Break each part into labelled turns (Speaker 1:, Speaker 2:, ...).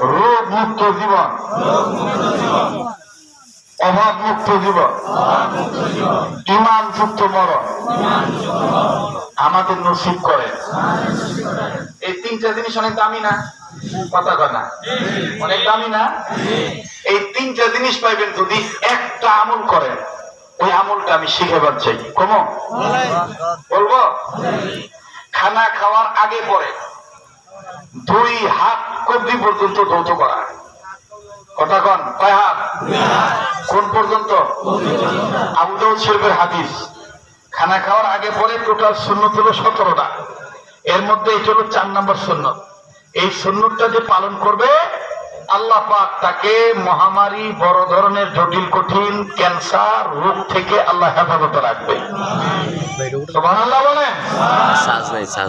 Speaker 1: রোগ মুক্ত জীবন। অভাব মুক্ত জীবন। ইমান যুক্ত মরণ। আমাদের নসিব করে। এই তিনটা জিনিস অনেক দামি না? কথা না। অনেক দামি না? এই তিনটা জিনিস পাইবেন যদি একটা আমল করেন, ওই আমলটা আমি শিখেবার চাই। কম? বলব? খানা খাওয়ার আগে পরে। দুই হাত কবজি পর্যন্ত ধৌত করা। কথা কন, কয় হাত? কোন পর্যন্ত? আবু দাউদ শরীফের হাদিস। খানা খাওয়ার আগে পরে টোটাল শূন্য হলো সতেরোটা। এর মধ্যে এটা হলো চার নম্বর শূন্য এই শূন্যটা যে পালন করবে আল্লাহ পাক তাকে মহামারী বড় ধরনের জটিল কঠিন ক্যান্সার রোগ থেকে আল্লাহ হেফাজত রাখবে। বলেন।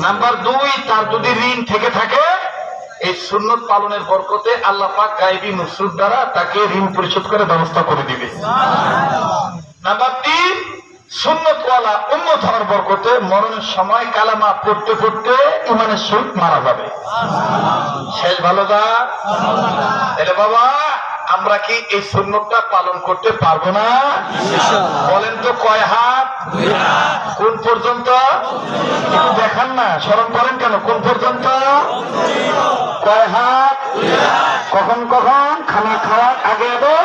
Speaker 1: নাম্বার দুই তার যদি ঋণ থেকে থাকে এই সুন্নত পালনের বরকতে আল্লাহ পাক গায়েবী মুসরুদ দ্বারা তাকে ঋণ পরিশোধ করে ব্যবস্থা করে দিবে। নাম্বার তিন সুন্নতওয়ালা উন্নত হওয়ার বরকতে মরণের সময় কালামা পড়তে পড়তে ইমানের সহিত মারা যাবে। শেষ ভালো দা? এটা বাবা আমরা কি এই সুন্নতটা পালন করতে পারব না? বলেন তো কয় হাত? কোন পর্যন্ত? দেখান না স্মরণ করেন কেন? কোন পর্যন্ত? কয় হাত? কখন কখন? খানা খাওয়ার আগে এবং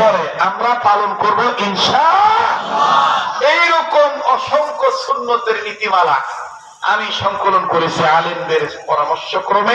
Speaker 1: পরে। আমরা পালন করব ইনশা এইরকম অসংখ্য সুন্নতের নীতিমালা আমি সংকলন করেছি আলেমদের পরামর্শ ক্রমে